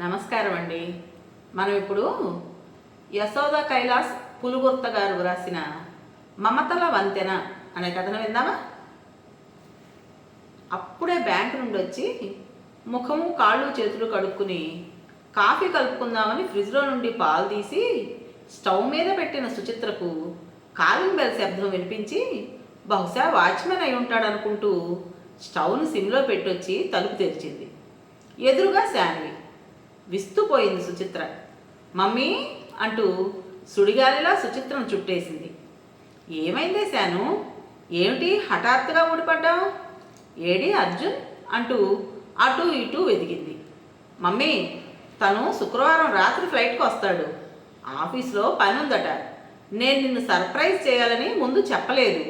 నమస్కారం అండి మనం ఇప్పుడు యశోద కైలాస్ పులుగుర్త గారు రాసిన మమతల వంతెన అనే కథను విందామా? అప్పుడే బ్యాంక్ నుండి వచ్చి ముఖము కాళ్ళు చేతులు కడుక్కుని కాఫీ కలుపుకుందామని ఫ్రిడ్జ్లో నుండి పాలు తీసి స్టవ్ మీద పెట్టిన సుచిత్రకు కాలింగ్ బెల్ శబ్దం వినిపించి బహుశా వాచ్మెన్ అయి ఉంటాడనుకుంటూ స్టవ్ను సిమ్లో పెట్టొచ్చి తలుపు తెరిచింది. ఎదురుగా శాన్వి విస్తుపోయింది సుచిత్ర. మమ్మీ అంటూ సుడిగాలిలా సుచిత్రను చుట్టేసింది. ఏమైందే శాను? ఏమిటి హఠాత్తుగా ఊడిపడ్డావు? ఏడి అర్జున్ అంటూ అటు ఇటు వెతికింది మమ్మీ తను శుక్రవారం రాత్రి ఫ్లైట్కి వస్తాడు. ఆఫీస్లో పని ఉందట నేను నిన్ను సర్ప్రైజ్ చేయాలని ముందు చెప్పలేదు.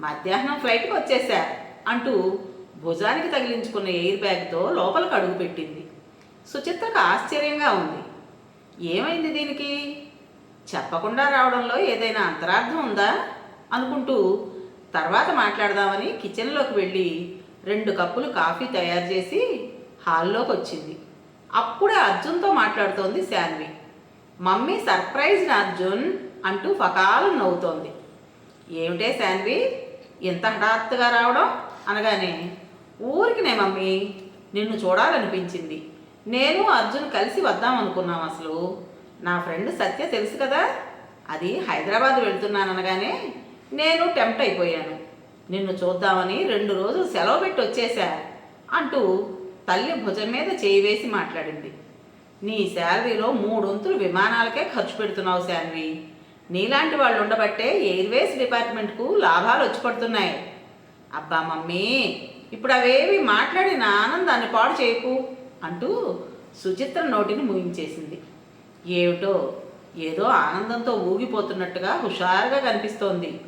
మధ్యాహ్నం ఫ్లైట్కి వచ్చేసా అంటూ భుజానికి తగిలించుకున్న ఎయిర్ బ్యాగ్తో లోపలికి అడుగు పెట్టింది. సుచిత్రకు ఆశ్చర్యంగా ఉంది. ఏమైంది దీనికి? చెప్పకుండా రావడంలో ఏదైనా అంతరార్థం ఉందా? అనుకుంటూ తర్వాత మాట్లాడదామని కిచెన్లోకి వెళ్ళి రెండు కప్పులు కాఫీ తయారు చేసి హాల్లోకి వచ్చింది. అప్పుడే అర్జున్తో మాట్లాడుతోంది శాన్వి. మమ్మీ సర్ప్రైజ్ అర్జున్ అంటూ ఫకాలం నవ్వుతోంది. ఏమిటే శాన్వి? ఇంత హఠాత్తుగా రావడం? అనగానే ఊరికినే మమ్మీ నిన్ను చూడాలనిపించింది. నేను అర్జున్ కలిసి వద్దాం అనుకున్నాం అసలు. నా ఫ్రెండ్ సత్య తెలుసు కదా? అది హైదరాబాద్ వెళ్తున్నాను అనగానే నేను టెంప్ట్ అయిపోయాను. నిన్ను చూద్దామని రెండు రోజులు సెలవు పెట్టి వచ్చేసా అంటూ తల్లి భుజం మీద చేయి వేసి మాట్లాడింది. నీ శాలరీలో మూడొంతులు విమానాలకే ఖర్చు పెడుతున్నావు శాన్వి. నీలాంటి వాళ్ళు ఉండబట్టే ఎయిర్వేస్ డిపార్ట్మెంట్కు లాభాలు వచ్చి పడుతున్నాయి. అబ్బా మమ్మీ ఇప్పుడు అవేవి మాట్లాడి ఆనందాన్ని పాడు చేయకు. అంటూ సుచిత్ర నోటిని ముగించేసింది. ఏమిటో ఏదో ఆనందంతో ఊగిపోతున్నట్టుగా హుషారుగా కనిపిస్తోంది.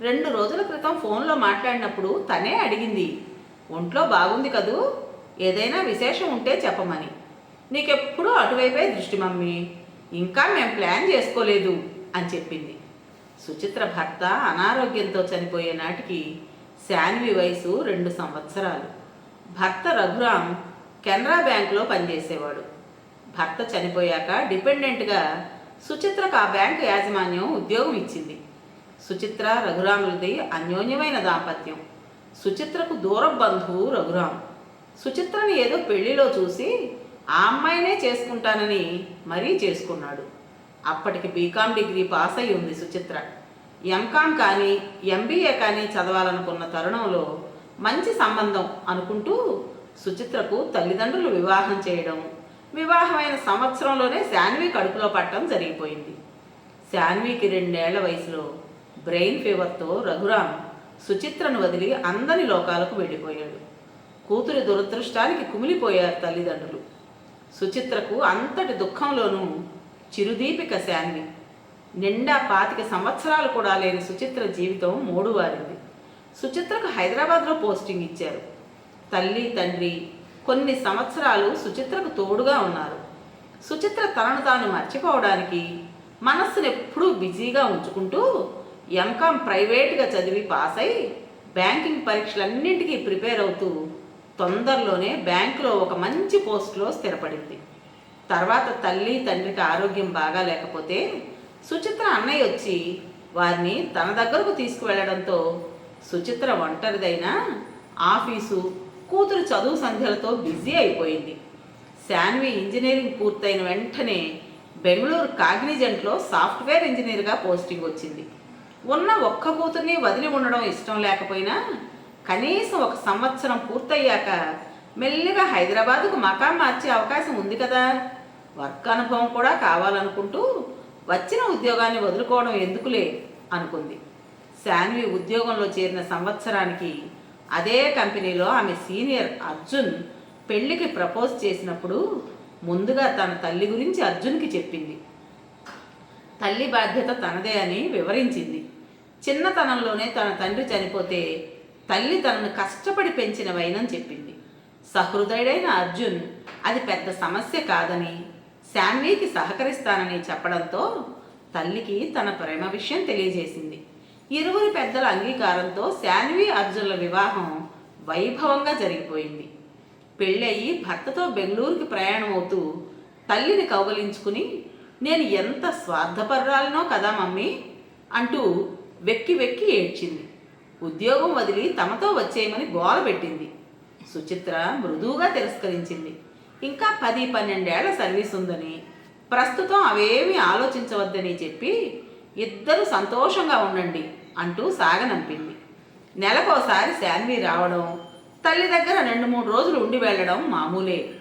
రెండు రోజుల క్రితం ఫోన్లో మాట్లాడినప్పుడు తనే అడిగింది ఒంట్లో బాగుంది కదూ? ఏదైనా విశేషం ఉంటే చెప్పమని. నీకెప్పుడూ అటువైపే దృష్టి మమ్మీ. ఇంకా మేము ప్లాన్ చేసుకోలేదు అని చెప్పింది. సుచిత్ర భర్త అనారోగ్యంతో చనిపోయే నాటికి శాన్వి వయసు రెండు సంవత్సరాలు. భర్త రఘురామ్ కెనరా బ్యాంకులో పనిచేసేవాడు. భర్త చనిపోయాక డిపెండెంట్గా సుచిత్రకు ఆ బ్యాంకు యాజమాన్యం ఉద్యోగం ఇచ్చింది. సుచిత్ర రఘురాములది అన్యోన్యమైన దాంపత్యం. సుచిత్రకు దూర బంధువు రఘురాం సుచిత్రని ఏదో పెళ్ళిలో చూసి ఆ అమ్మాయినే చేసుకుంటానని మరీ చేసుకున్నాడు. అప్పటికి బీకామ్ డిగ్రీ పాస్ అయి ఉంది సుచిత్ర. ఎంకామ్ కానీ ఎంబీఏ కానీ చదవాలనుకున్న తరుణంలో మంచి సంబంధం అనుకుంటూ సుచిత్రకు తల్లిదండ్రులు వివాహం చేయడం. వివాహమైన సంవత్సరంలోనే శాన్వి కడుపులో పట్టడం జరిగిపోయింది. శాన్వికి రెండేళ్ళ వయసులో బ్రెయిన్ ఫీవర్తో రఘురామ్ సుచిత్రను వదిలి అందని లోకాలకు వెళ్ళిపోయాడు. కూతురి దురదృష్టానికి కుమిలిపోయారు తల్లిదండ్రులు. సుచిత్రకు అంతటి దుఃఖంలోనూ చిరుదీపిక శాన్వి. నిండా పాతిక సంవత్సరాలు కూడా లేని సుచిత్ర జీవితం మూడువారింది. సుచిత్రకు హైదరాబాద్లో పోస్టింగ్ ఇచ్చారు. తల్లి తండ్రి కొన్ని సంవత్సరాలు సుచిత్రకు తోడుగా ఉన్నారు. సుచిత్ర తనను తాను మర్చిపోవడానికి మనస్సును ఎప్పుడూ బిజీగా ఉంచుకుంటూ ఎంకామ్ ప్రైవేట్గా చదివి పాస్ అయి బ్యాంకింగ్ పరీక్షలన్నింటికీ ప్రిపేర్ అవుతూ తొందరలోనే బ్యాంకులో ఒక మంచి పోస్టులో స్థిరపడింది. తర్వాత తల్లి తండ్రికి ఆరోగ్యం బాగా లేకపోతే సుచిత్ర అన్నయ్య వచ్చి వారిని తన దగ్గరకు తీసుకువెళ్ళడంతో సుచిత్ర ఒంటరిదైనా ఆఫీసు కూతురు చదువు సంధ్యలతో బిజీ అయిపోయింది. శాన్వి ఇంజనీరింగ్ పూర్తయిన వెంటనే బెంగళూరు కాగ్నిజెంట్లో సాఫ్ట్వేర్ ఇంజనీర్గా పోస్టింగ్ వచ్చింది. ఉన్న ఒక్క కూతుర్ని వదిలి ఉండడం ఇష్టం లేకపోయినా కనీసం ఒక సంవత్సరం పూర్తయ్యాక మెల్లిగా హైదరాబాదుకు మకాం మార్చే అవకాశం ఉంది కదా. వర్క్ అనుభవం కూడా కావాలనుకుంటూ వచ్చిన ఉద్యోగాన్ని వదులుకోవడం ఎందుకులే అనుకుంది. శాన్వి ఉద్యోగంలో చేరిన సంవత్సరానికి అదే కంపెనీలో ఆమె సీనియర్ అర్జున్ పెళ్ళికి ప్రపోజ్ చేసినప్పుడు ముందుగా తన తల్లి గురించి అర్జున్కి చెప్పింది. తల్లి బాధ్యత తనదే అని వివరించింది. చిన్నతనంలోనే తన తండ్రి చనిపోతే తల్లి తనను కష్టపడి పెంచిన వైనని చెప్పింది. సహృదయుడైన అర్జున్ అది పెద్ద సమస్య కాదని శాన్వీకి సహకరిస్తానని చెప్పడంతో తల్లికి తన ప్రేమ విషయం తెలియజేసింది. ఇరువురి పెద్దల అంగీకారంతో శాన్వి అర్జున్ల వివాహం వైభవంగా జరిగిపోయింది. పెళ్ళయి భర్తతో బెంగళూరుకి ప్రయాణం అవుతూ తల్లిని కౌగలించుకుని నేను ఎంత స్వార్థపర్రాలనో కదా మమ్మీ అంటూ వెక్కి వెక్కి ఏడ్చింది. ఉద్యోగం వదిలి తమతో వచ్చేయమని గోల పెట్టింది. సుచిత్ర మృదువుగా తిరస్కరించింది. ఇంకా పది పన్నెండేళ్ళ సర్వీస్ ఉందని ప్రస్తుతం అవేమీ ఆలోచించవద్దని చెప్పి ఇద్దరు సంతోషంగా ఉండండి అంటూ సాగనంపింది. నెలకోసారి శాన్వి రావడం తల్లి దగ్గర రెండు మూడు రోజులు ఉండి వెళ్ళడం మామూలే.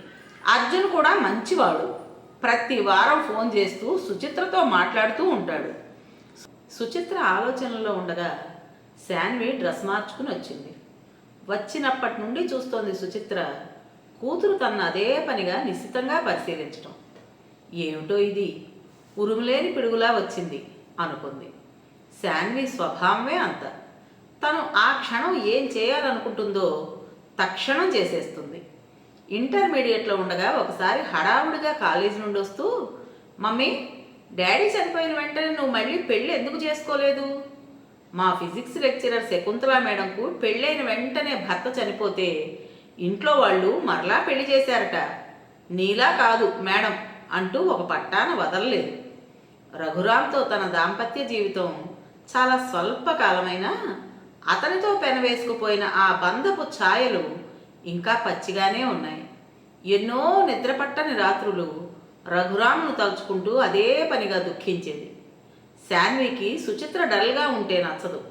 అర్జున్ కూడా మంచివాడు. ప్రతి వారం ఫోన్ చేస్తూ సుచిత్రతో మాట్లాడుతూ ఉంటాడు. సుచిత్ర ఆలోచనలో ఉండగా శాన్వి డ్రెస్ మార్చుకుని వచ్చింది. వచ్చినప్పటి నుండి చూస్తోంది సుచిత్ర కూతురు తన అదే పనిగా నిశ్చితంగా పరిశీలించటం. ఏమిటో ఇది? ఉరుములేని పిడుగులా వచ్చింది. అనుకుంది. శాన్వి స్వభావమే అంత. తను ఆ క్షణం ఏం చేయాలనుకుంటుందో తక్షణం చేసేస్తుంది. ఇంటర్మీడియట్లో ఉండగా ఒకసారి హడావుడిగా కాలేజీ నుండి వస్తూ మమ్మీ డాడీ చనిపోయిన వెంటనే నువ్వు మళ్ళీ పెళ్ళి ఎందుకు చేసుకోలేదు? మా ఫిజిక్స్ లెక్చరర్ శకుంతలా మేడంకు పెళ్ళైన వెంటనే భర్త చనిపోతే ఇంట్లో వాళ్ళు మరలా పెళ్ళి చేశారట. నీలా కాదు మేడం అంటూ ఒక పట్టాన వదలలేదు. రఘురామ్తో తన దాంపత్య జీవితం చాలా స్వల్పకాలమైనా అతనితో పెనవేసుకుపోయిన ఆ బంధపు ఛాయలు ఇంకా పచ్చిగానే ఉన్నాయి. ఎన్నో నిద్రపట్టని రాత్రులు రఘురామ్ను తలుచుకుంటూ అదే పనిగా దుఃఖించేది. శాన్వికి సుచిత్ర డల్గా ఉంటే నచ్చదు.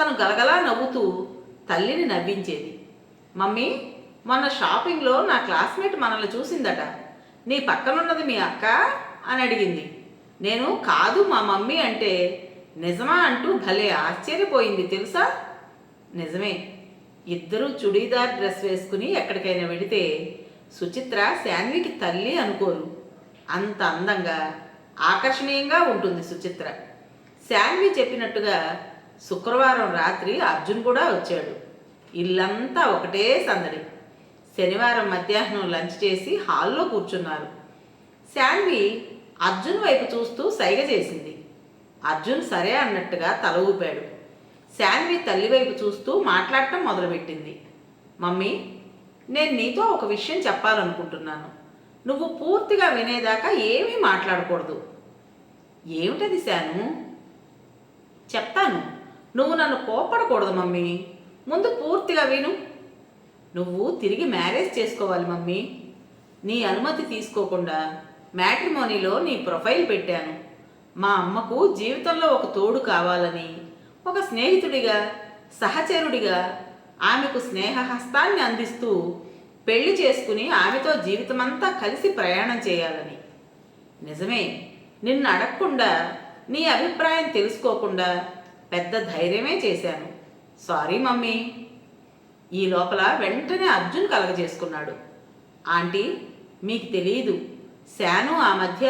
తను గలగలా నవ్వుతూ తల్లిని నవ్వించేది. మమ్మీ మొన్న షాపింగ్లో నా క్లాస్మేట్ మనల్ని చూసిందట. నీ పక్కనున్నది మీ అక్క? అని అడిగింది. నేను కాదు మా మమ్మీ అంటే నిజమా అంటూ భలే ఆశ్చర్యపోయింది తెలుసా? నిజమే. ఇద్దరూ చుడీదార్ డ్రెస్ వేసుకుని ఎక్కడికైనా వెళితే సుచిత్ర శాన్వికి తల్లి అనుకోరు. అంత అందంగా ఆకర్షణీయంగా ఉంటుంది సుచిత్ర. శాన్వి చెప్పినట్టుగా శుక్రవారం రాత్రి అర్జున్ కూడా వచ్చాడు. ఇల్లంతా ఒకటే సందడి. శనివారం మధ్యాహ్నం లంచ్ చేసి హాల్లో కూర్చున్నారు. శాన్వి అర్జున్ వైపు చూస్తూ సైగ చేసింది. అర్జున్ సరే అన్నట్టుగా తల ఊపాడు. శాన్వి తల్లి వైపు చూస్తూ మాట్లాడటం మొదలుపెట్టింది. మమ్మీ నేను నీతో ఒక విషయం చెప్పాలనుకుంటున్నాను. నువ్వు పూర్తిగా వినేదాకా ఏమీ మాట్లాడకూడదు. ఏమిటది శాను? చెప్తాను. నువ్వు నన్ను కోపడకూడదు మమ్మీ. ముందు పూర్తిగా విను. నువ్వు తిరిగి మ్యారేజ్ చేసుకోవాలి మమ్మీ. నీ అనుమతి తీసుకోకుండా. మ్యాట్రిమోనీలో నీ ప్రొఫైల్ పెట్టాను. మా అమ్మకు జీవితంలో ఒక తోడు కావాలని ఒక స్నేహితుడిగా సహచరుడిగా ఆమెకు స్నేహహస్తాన్ని అందిస్తూ పెళ్ళి చేసుకుని ఆమెతో జీవితమంతా కలిసి ప్రయాణం చేయాలని. నిజమే నిన్ను అడగకుండా నీ అభిప్రాయం తెలుసుకోకుండా పెద్ద ధైర్యమే చేశాను. Sorry mummy. ఈ లోపల వెంటనే అర్జున్ కలగజేసుకున్నాడు. ఆంటీ మీకు తెలియదు శాను ఆ మధ్య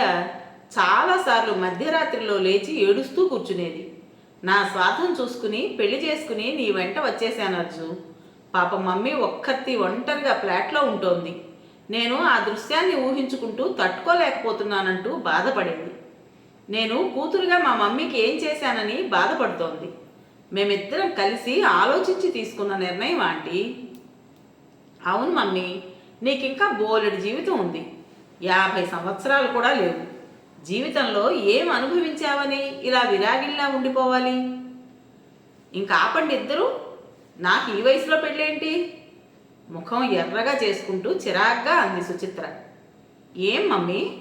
చాలాసార్లు మధ్యరాత్రిలో లేచి ఏడుస్తూ కూర్చునేది. నా స్వార్థం చూసుకుని పెళ్ళి చేసుకుని నీ వెంట వచ్చేశాను అర్జు. పాప మమ్మీ ఒక్కత్తి ఒంటరిగా ఫ్లాట్లో ఉంటోంది. నేను ఆ దృశ్యాన్ని ఊహించుకుంటూ తట్టుకోలేకపోతున్నానంటూ బాధపడేది. నేను కూతురుగా మా మమ్మీకి ఏం చేశానని బాధపడుతోంది. మేమిద్దరం కలిసి ఆలోచించి తీసుకున్న నిర్ణయం ఆంటీ. అవును మమ్మీ నీకింకా బోలెడు జీవితం ఉంది. యాభై సంవత్సరాలు కూడా లేవు. జీవితంలో ఏం అనుభవించావని ఇలా విరాగిల్లా ఉండిపోవాలి? ఇంకా ఆపండి ఇద్దరు? నాకు ఈ వయసులో పెళ్ళేంటి? ముఖం ఎర్రగా చేసుకుంటూ చిరాగ్గా అంది సుచిత్ర. ఏం మమ్మీ?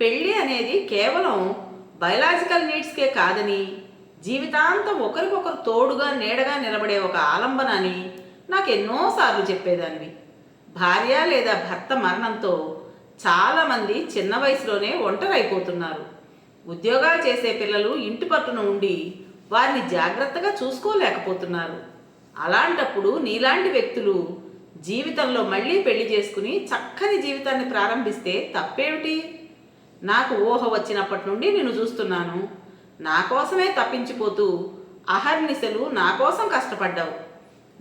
పెళ్ళి అనేది కేవలం బయలాజికల్ నీడ్స్కే కాదని జీవితాంతం ఒకరికొకరు తోడుగా నీడగా నిలబడే ఒక ఆలంబన అని నాకు ఎన్నోసార్లు చెప్పేదానివి. భార్య లేదా భర్త మరణంతో చాలామంది చిన్న వయసులోనే ఒంటరైపోతున్నారు. ఉద్యోగాలు చేసే పిల్లలు ఇంటి పట్టున ఉండి వారిని జాగ్రత్తగా చూసుకోలేకపోతున్నారు. అలాంటప్పుడు నీలాంటి వ్యక్తులు జీవితంలో మళ్ళీ పెళ్ళి చేసుకుని చక్కని జీవితాన్ని ప్రారంభిస్తే తప్పేమిటి? నాకు ఊహ వచ్చినప్పటి నుండి నేను చూస్తున్నాను. నా కోసమే తప్పించిపోతూ అహర్నిశలు నా కోసం కష్టపడ్డావు.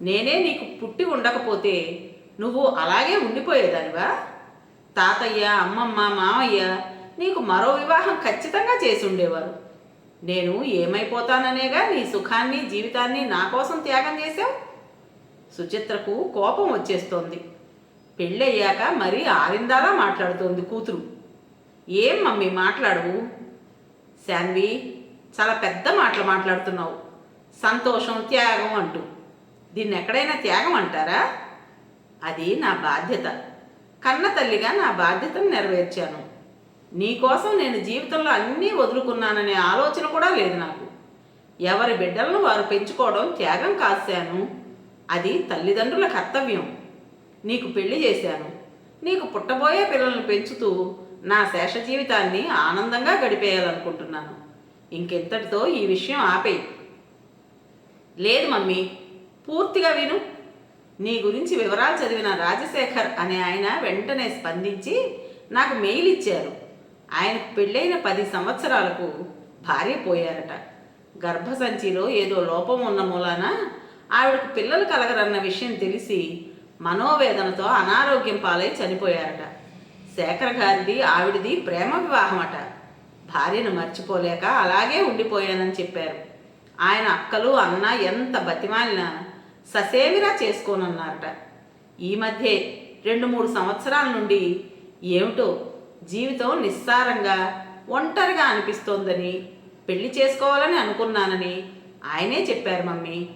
నేనే నీకు పుట్టి ఉండకపోతే నువ్వు అలాగే ఉండిపోయేదానివా? తాతయ్య అమ్మమ్మ మామయ్య నీకు మరో వివాహం ఖచ్చితంగా చేసి ఉండేవారు నేను ఏమైపోతాననేగా నీ సుఖాన్ని జీవితాన్ని నా కోసం త్యాగం చేశావు? సుచిత్రకు కోపం వచ్చేస్తోంది. పెళ్ళయ్యాక మరీ ఆరిందాలా మాట్లాడుతోంది కూతురు. ఏం మమ్మీ మాట్లాడవు? శాన్వి చాలా పెద్ద మాటలు మాట్లాడుతున్నావు. సంతోషం త్యాగం అంటూ. దీన్ని ఎక్కడైనా త్యాగం అంటారా? అది నా బాధ్యత. కన్న తల్లిగా నా బాధ్యతను నెరవేర్చాను. నీకోసం నేను జీవితంలో అన్నీ వదులుకున్నాననే ఆలోచన కూడా లేదు నాకు. ఎవరి బిడ్డలను వారు పెంచుకోవడం త్యాగం కాశాను. అది తల్లిదండ్రుల కర్తవ్యం. నీకు పెళ్ళి చేశాను. నీకు పుట్టబోయే పిల్లల్ని పెంచుతూ నా శేష జీవితాన్ని ఆనందంగా గడిపేయాలనుకుంటున్నాను. ఇంకెంతటితో ఈ విషయం ఆపేయి. లేదు మమ్మీ పూర్తిగా విను. నీ గురించి వివరాలు చదివిన రాజశేఖర్ అనే ఆయన వెంటనే స్పందించి నాకు మెయిల్ ఇచ్చారు. ఆయనకు పెళ్ళైన పది సంవత్సరాలకు భార్య పోయారట. గర్భసంచిలో ఏదో లోపం ఉన్న మూలాన ఆవిడకు పిల్లలు కలగరన్న విషయం తెలిసి మనోవేదనతో అనారోగ్యం పాలై చనిపోయారట. శేఖర్ గారిది ఆవిడది ప్రేమ వివాహమట. భార్యను మర్చిపోలేక అలాగే ఉండిపోయానని చెప్పారు. ఆయన అక్కలు అన్న ఎంత బతిమాలినా ససేమిరా చేసుకోనన్నారట. ఈ మధ్యే రెండు మూడు సంవత్సరాల నుండి ఏమిటో జీవితం నిస్సారంగా ఒంటరిగా అనిపిస్తోందని పెళ్ళి చేసుకోవాలని అనుకున్నానని ఆయనే చెప్పారు మమ్మీ.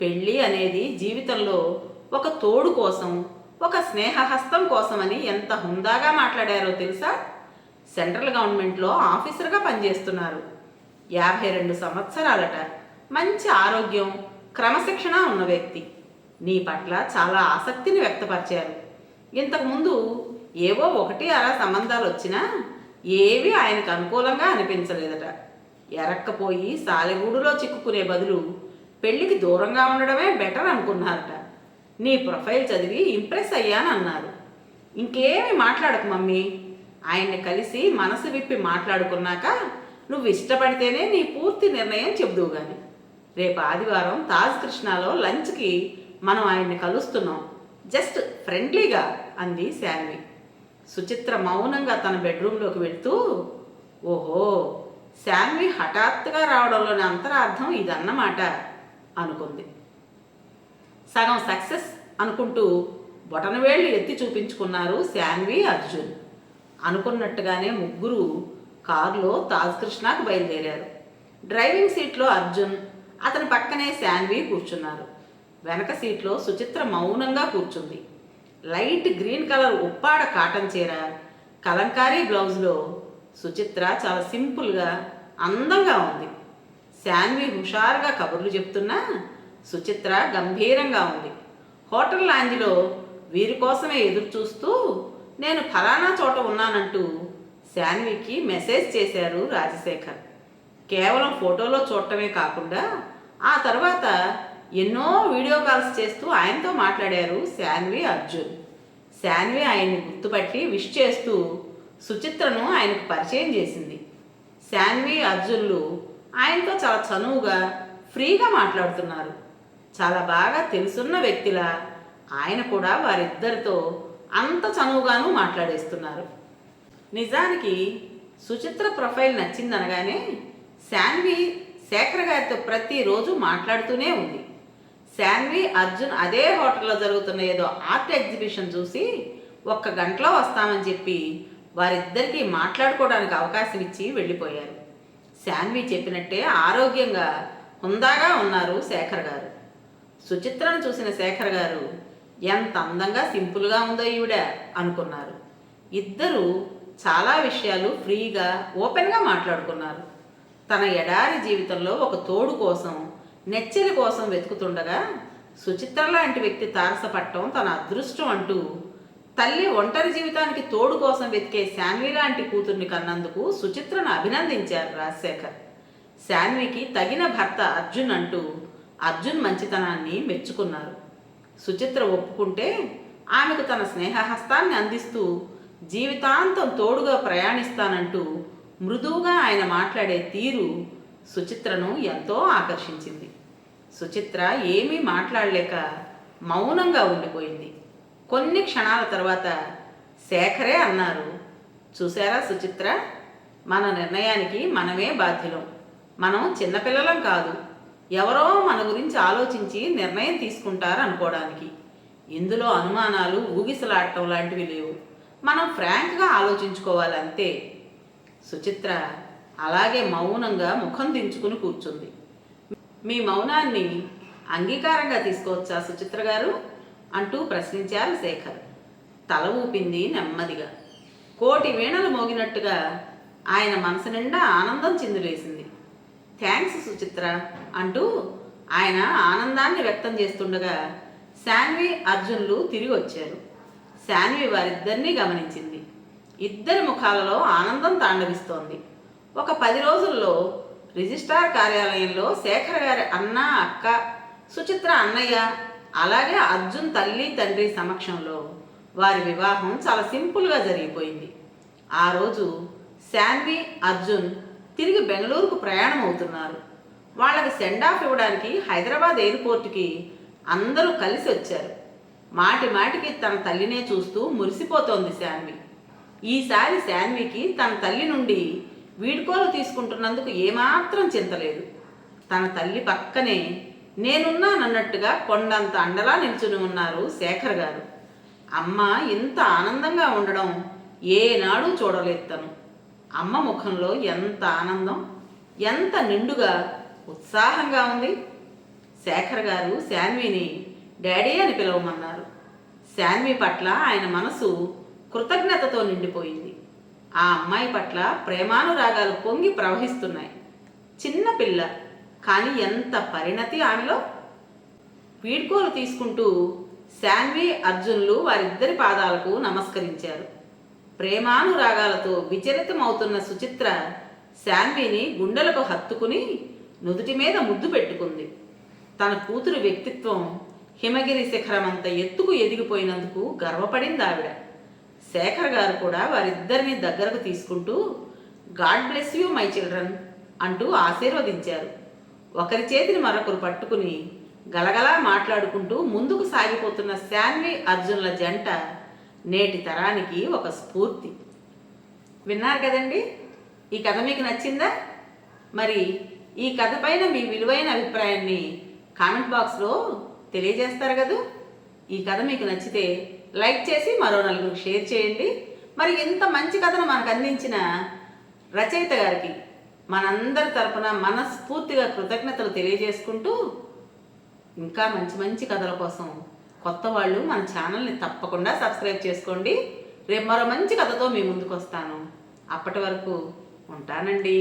పెళ్ళి అనేది జీవితంలో ఒక తోడు కోసం ఒక స్నేహహస్తం కోసమని ఎంత హుందాగా మాట్లాడారో తెలుసా? సెంట్రల్ గవర్నమెంట్లో ఆఫీసర్గా పనిచేస్తున్నారు. యాభై రెండు సంవత్సరాలట. మంచి ఆరోగ్యం క్రమశిక్షణ ఉన్న వ్యక్తి. నీ పట్ల చాలా ఆసక్తిని వ్యక్తపరిచారు. ఇంతకుముందు ఏవో ఒకటి అలా సంబంధాలు వచ్చినా ఏవి ఆయనకు అనుకూలంగా అనిపించలేదట. ఎరక్కపోయి సాలెగూడులో చిక్కుకునే బదులు పెళ్ళికి దూరంగా ఉండడమే బెటర్ అనుకున్నారట. నీ ప్రొఫైల్ చదివి ఇంప్రెస్ అయ్యానన్నారు. ఇంకేమి మాట్లాడకు మమ్మీ. ఆయన్ని కలిసి మనసు విప్పి మాట్లాడుకున్నాక నువ్వు ఇష్టపడితేనే నీ పూర్తి నిర్ణయం చెబుదువు కానీ రేపు ఆదివారం తాజ్ కృష్ణాలో లంచ్కి మనం ఆయన్ని కలుస్తున్నాం. జస్ట్ ఫ్రెండ్లీగా అంది శాన్వి. సుచిత్ర మౌనంగా తన బెడ్రూమ్లోకి వెళ్తూ ఓహో శాన్వి హఠాత్తుగా రావడంలోని అంతరార్థం ఇదన్నమాట అనుకుంది. సగం సక్సెస్ అనుకుంటూ బొటనవేళ్ళు ఎత్తి చూపించుకున్నారు శాన్వి అర్జున్. అనుకున్నట్టుగానే ముగ్గురు కారులో తాజ్ కృష్ణాకు బయలుదేరారు. డ్రైవింగ్ సీట్లో అర్జున్ అతని పక్కనే శాన్వి కూర్చున్నారు. వెనక సీట్లో సుచిత్ర మౌనంగా కూర్చుంది. Light green colour Uppada cotton చీర కలంకారీ బ్లౌజ్లో సుచిత్ర చాలా సింపుల్గా అందంగా ఉంది. శాన్వి హుషారుగా కబుర్లు చెప్తున్నా సుచిత్ర గంభీరంగా ఉంది. హోటల్ లాంజ్లో వీరి కోసమే ఎదురు చూస్తూ నేను ఫలానా చోట ఉన్నానంటూ శాన్వికి మెసేజ్ చేశారు రాజశేఖర్. కేవలం ఫోటోలో చూడటమే కాకుండా ఆ తర్వాత ఎన్నో వీడియో కాల్స్ చేస్తూ ఆయనతో మాట్లాడారు శాన్వి అర్జున్. శాన్వి ఆయన్ని గుర్తుపట్టి విష్ చేస్తూ సుచిత్రను ఆయనకు పరిచయం చేసింది. శాన్వి అర్జున్లు ఆయనతో చాలా చనువుగా ఫ్రీగా మాట్లాడుతున్నారు. చాలా బాగా తెలుసున్న వ్యక్తిలా ఆయన కూడా వారిద్దరితో అంత చనువుగాను మాట్లాడేస్తున్నారు. నిజానికి సుచిత్ర ప్రొఫైల్ నచ్చిందనగానే శాన్వి శేఖర్ గారితో ప్రతిరోజు మాట్లాడుతూనే ఉంది. శాన్వి అర్జున్ అదే హోటల్లో జరుగుతున్న ఏదో ఆర్ట్ ఎగ్జిబిషన్ చూసి ఒక్క గంటలో వస్తామని చెప్పి వారిద్దరికీ మాట్లాడుకోవడానికి అవకాశం ఇచ్చి వెళ్ళిపోయారు. శాన్వి చెప్పినట్టే ఆరోగ్యంగా హుందాగా ఉన్నారు శేఖర్ గారు. సుచిత్రను చూసిన శేఖర్ గారు ఎంత అందంగా సింపుల్గా ఉందో ఈవిడ అనుకున్నారు. ఇద్దరు చాలా విషయాలు ఫ్రీగా ఓపెన్గా మాట్లాడుకున్నారు. తన ఎడారి జీవితంలో ఒక తోడు కోసం నెచ్చెలి కోసం వెతుకుతుండగా సుచిత్ర లాంటి వ్యక్తి తారసపట్టం తన అదృష్టం అంటూ తల్లి ఒంటరి జీవితానికి తోడు కోసం వెతికే శాన్వి లాంటి కూతుర్ని కన్నందుకు సుచిత్రను అభినందించారు రాజశేఖర్. శాన్వికి తగిన భర్త అర్జున్ అంటూ అర్జున్ మంచితనాన్ని మెచ్చుకున్నారు. సుచిత్ర ఒప్పుకుంటే ఆమెకు తన స్నేహహస్తాన్ని అందిస్తూ జీవితాంతం తోడుగా ప్రయాణిస్తానంటూ మృదువుగా ఆయన మాట్లాడే తీరు సుచిత్రను ఎంతో ఆకర్షించింది. సుచిత్ర ఏమీ మాట్లాడలేక మౌనంగా ఉండిపోయింది. కొన్ని క్షణాల తర్వాత శేఖరే అన్నారు చూసారా సుచిత్ర? మన నిర్ణయానికి మనమే బాధ్యులం. మనం చిన్నపిల్లలం కాదు. ఎవరో మన గురించి ఆలోచించి నిర్ణయం తీసుకుంటారు అనుకోవడానికి. ఇందులో అనుమానాలు ఊగిసలాడటం లాంటివి లేవు. మనం ఫ్రాంక్గా ఆలోచించుకోవాలంతే. సుచిత్ర అలాగే మౌనంగా ముఖం దించుకుని కూర్చుంది. మీ మౌనాన్ని అంగీకారంగా తీసుకోవచ్చా సుచిత్ర గారు? అంటూ ప్రశ్నించారు శేఖర్. తల ఊపింది నెమ్మదిగా. కోటి వీణలు మోగినట్టుగా ఆయన మనసు నిండా ఆనందం చిందులేసింది. థ్యాంక్స్ సుచిత్ర అంటూ ఆయన ఆనందాన్ని వ్యక్తం చేస్తుండగా శాన్వి అర్జున్లు తిరిగి వచ్చారు శాన్వి వారిద్దరినీ గమనించింది. ఇద్దరి ముఖాలలో ఆనందం తాండవిస్తోంది. ఒక పది రోజుల్లో రిజిస్ట్రార్ కార్యాలయంలో శేఖర్ గారి అన్న అక్క సుచిత్ర అన్నయ్య అలాగే అర్జున్ తల్లి తండ్రి సమక్షంలో వారి వివాహం చాలా సింపుల్గా జరిగిపోయింది. ఆ రోజు శాన్వి అర్జున్ తిరిగి బెంగళూరుకు ప్రయాణం అవుతున్నారు. వాళ్ళకి సెండ్ ఆఫ్ ఇవ్వడానికి హైదరాబాద్ ఎయిర్పోర్ట్కి అందరూ కలిసి వచ్చారు మాటి మాటికి తన తల్లినే చూస్తూ మురిసిపోతోంది శాన్వి. ఈసారి శాన్వికి తన తల్లి నుండి వీడ్కోలు తీసుకుంటున్నందుకు ఏమాత్రం చింతలేదు తన తల్లి పక్కనే నేనున్నానన్నట్టుగా కొండంత అండలా నిల్చుని ఉన్నారు శేఖర్ గారు. అమ్మ ఇంత ఆనందంగా ఉండడం ఏనాడు చూడలేదు తను. అమ్మ ముఖంలో ఎంత ఆనందం ఎంత నిండుగా ఉత్సాహంగా ఉంది. శేఖర్ గారు శాన్విని డాడీ అని పిలవమన్నారు. శాన్వి పట్ల ఆయన మనసు కృతజ్ఞతతో నిండిపోయింది. ఆ అమ్మాయి పట్ల ప్రేమానురాగాలు పొంగి ప్రవహిస్తున్నాయి. చిన్న పిల్ల కానీ ఎంత పరిణతి ఆమెలో? వీడ్కోలు తీసుకుంటూ శాన్వి అర్జున్లు వారిద్దరి పాదాలకు నమస్కరించారు. ప్రేమానురాగాలతో విచలితమవుతున్న సుచిత్ర శాన్విని గుండెలకు హత్తుకుని నుదుటి మీద ముద్దు పెట్టుకుంది. తన కూతురు వ్యక్తిత్వం హిమగిరి శిఖరమంత ఎత్తుకు ఎదిగిపోయినందుకు గర్వపడింది ఆవిడ శేఖర్ గారు కూడా వారిద్దరిని దగ్గరకు తీసుకుంటూ god bless you my children అంటూ ఆశీర్వదించారు. ఒకరి చేతిని మరొకరు పట్టుకుని గలగలా మాట్లాడుకుంటూ ముందుకు సాగిపోతున్న శాన్వి అర్జున్ల జంట నేటి తరానికి ఒక స్ఫూర్తి. విన్నారు కదండి? ఈ కథ మీకు నచ్చిందా? మరి ఈ కథ పైన మీ విలువైన అభిప్రాయాన్ని కామెంట్ బాక్స్లో తెలియజేస్తారు కదూ? ఈ కథ మీకు నచ్చితే లైక్ చేసి మరో నలుగురికి షేర్ చేయండి. మరి ఇంత మంచి కథను మనకు అందించిన రచయిత గారికి మనందరి తరపున మనస్ఫూర్తిగా కృతజ్ఞతలు తెలియజేసుకుంటూ ఇంకా మంచి మంచి కథల కోసం కొత్త వాళ్ళు మన ఛానల్ని తప్పకుండా సబ్స్క్రైబ్ చేసుకోండి. రేపు మరో మంచి కథతో మీ ముందుకు వస్తాను అప్పటి వరకు ఉంటానండి.